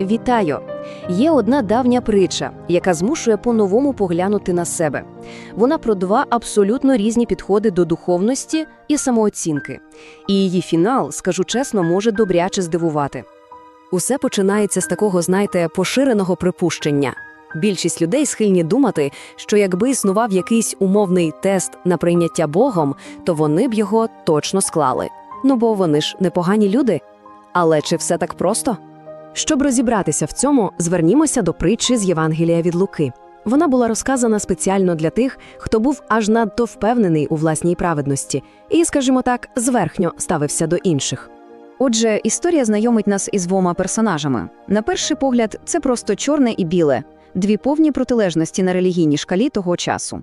Вітаю! Є одна давня притча, яка змушує по-новому поглянути на себе. Вона про два абсолютно різні підходи до духовності і самооцінки. І її фінал, скажу чесно, може добряче здивувати. Усе починається з такого, знаєте, поширеного припущення. Більшість людей схильні думати, що якби існував якийсь умовний тест на прийняття Богом, то вони б його точно склали. Ну бо вони ж непогані люди. Але чи все так просто? Щоб розібратися в цьому, звернімося до притчі з Євангелія від Луки. Вона була розказана спеціально для тих, хто був аж надто впевнений у власній праведності і, скажімо так, зверхньо ставився до інших. Отже, історія знайомить нас із двома персонажами. На перший погляд, це просто чорне і біле, дві повні протилежності на релігійній шкалі того часу.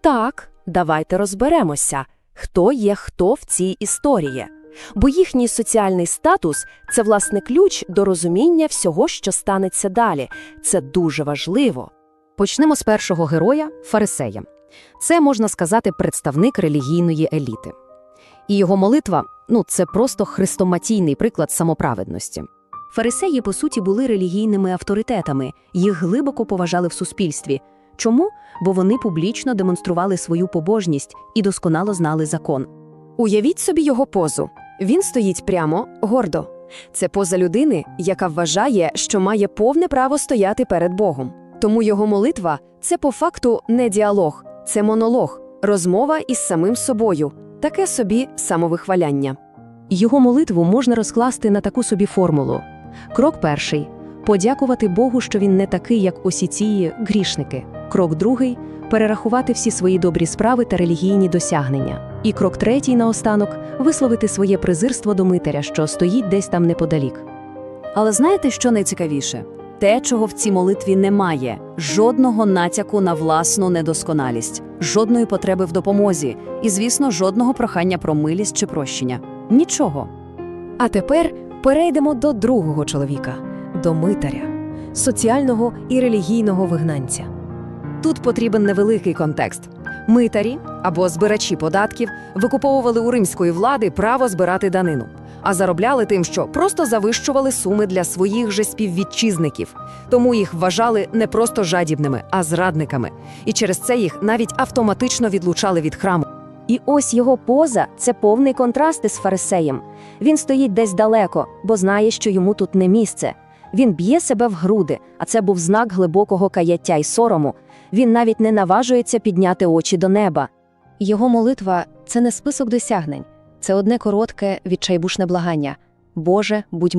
Так, давайте розберемося, хто є хто в цій історії. Бо їхній соціальний статус це власне ключ до розуміння всього, що станеться далі. Це дуже важливо. Почнемо з першого героя фарисея. Це можна сказати представник релігійної еліти. І його молитва ну це просто хрестоматійний приклад самоправедності. Фарисеї, по суті, були релігійними авторитетами, їх глибоко поважали в суспільстві. Чому? Бо вони публічно демонстрували свою побожність і досконало знали закон. Уявіть собі його позу. Він стоїть прямо, гордо. Це поза людини, яка вважає, що має повне право стояти перед Богом. Тому його молитва це по факту не діалог, це монолог, розмова із самим собою, таке собі самовихваляння. Його молитву можна розкласти на таку собі формулу. Крок перший подякувати Богу, що він не такий, як усі ці грішники. Крок другий перерахувати всі свої добрі справи та релігійні досягнення. І крок третій наостанок висловити своє презирство до митаря, що стоїть десь там неподалік. Але знаєте, що найцікавіше? Те, чого в цій молитві немає жодного натяку на власну недосконалість, жодної потреби в допомозі, і, звісно, жодного прохання про милість чи прощення. Нічого. А тепер перейдемо до другого чоловіка, до митаря, соціального і релігійного вигнанця. Тут потрібен невеликий контекст. Митарі або збирачі податків викуповували у римської влади право збирати данину, а заробляли тим, що просто завищували суми для своїх же співвітчизників. Тому їх вважали не просто жадібними, а зрадниками. І через це їх навіть автоматично відлучали від храму. І ось його поза це повний контраст із фарисеєм. Він стоїть десь далеко, бо знає, що йому тут не місце. Він б'є себе в груди, а це був знак глибокого каяття й сорому. Він навіть не наважується підняти очі до неба. Його молитва це не список досягнень, це одне коротке відчайбушне благання. Боже, будь